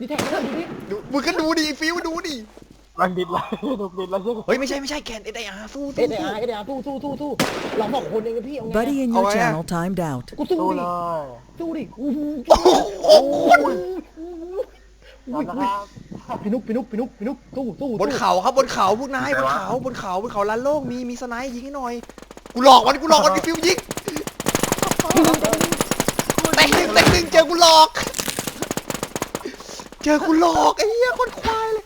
นี่แท็กไม่ได้ดูดิดูมึงก็ดูดิฟิวดูดิมันดิดแล้วถูกดิดแล้วใช่ไหมเฮ้ยไม่ใช่ไม่ใช่แกนเอไดอาร์สู้เอสู้เดอาร์เอเดอาร์สู้สู้สู้สู้เราสองคนเองนะพี่เอาไง Buddy in Oh, your yeah. channel timed out. กูสู้สู้ดิเลยสู้ดิโอ้โหโอ้โหอุ้ยนะอุ้คยรับ พี่นุ๊กพี่นุ๊กพี่นุ๊กพี่นุ๊กสู้สู้บนเขาครับบนเขาพวกนายบนเขาบนเขาบนเขาลานโล่งมีมีสไนด์ยิงให้หน่อยกูหลอกมันกูหลอกมันไอ้ฟิวยิงแตกหนึ่งแตกหนึ่งเจอกูหลอก เจอคุณหลอกไอ้เหี้ยคนควายเลย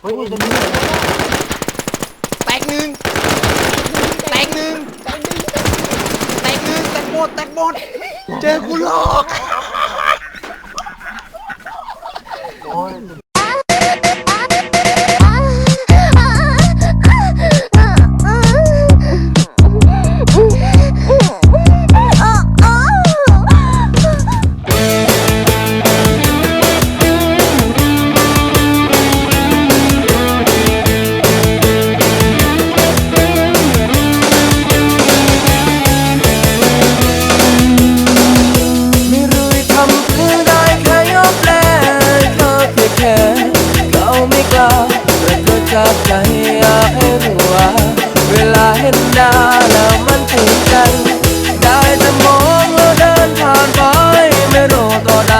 เฮ้ยนี่จะมีแตกหนึ่งแตกหนึ่งแตกหนึ่งแตกหมดแตกหมดเจอคุณหลอก เห็นหน้าแล้วมันถึงใจได้แต่มองแล้วเดินผ่านไป ไม่รู้ต่อใด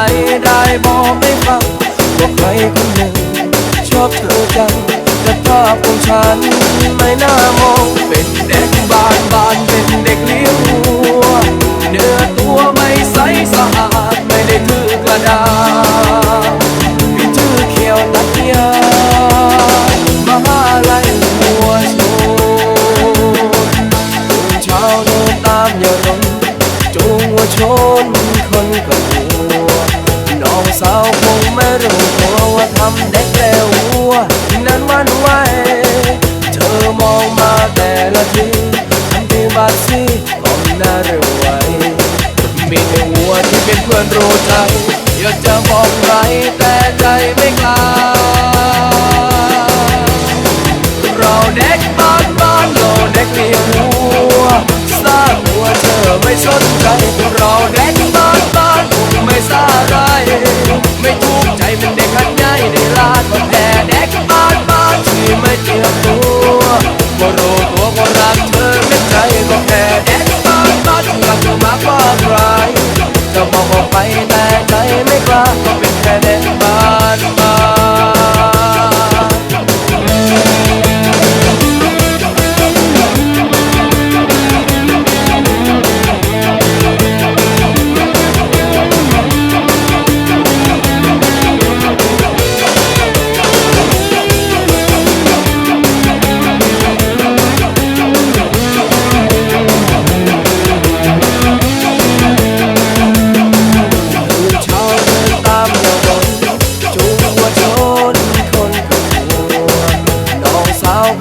ได้บอกไม่ฟังว่าใครคนหนึ่ง ชอบเธอจังแต่ภาพของฉันไม่น่ามองเป็นเด็กบ้านบ้านเป็นเด็กเลี้ยงวัว น้องสาวคงไม่รู้ตัวว่าทำเด็กแล้ววัวนั้นวันไหวเธอมองมาแต่ละทีทำที่บาดซีก้มหน้าเร็วไวมีแต่วัวที่เป็นเพื่อนรู้ใจอยากจะบอกใครแต่ใจไม่กล้าเราเด็กบ้านบ้านเราเด็กเลี้ยงวัวสร้างวัวเธอไม่สนใจเราเด็กบ้านบ้านคงไม่สาไร ไม่ถูกใจมันเด็กขันใหญ่ในลานแต่เด็ก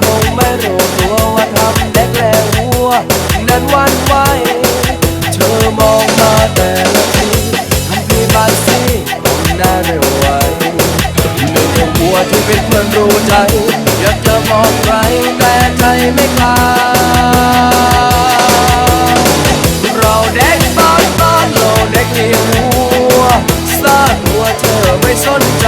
คงไม่รู้ตัวว่าทำเด็กแล้ววัว นั้นวันไหวเธอมองมาแต่ละทีทำพี่บาซีก้มหน้าเร็วไวมีแต่วัวที่เป็นเพื่อนรู้ใจ อยากจะบอกใครแต่ใจไม่กล้าเราเด็กบ้านบ้านเราเด็กเลี้ยงวัวสร้างวัวเธอไม่สนใจ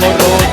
morro.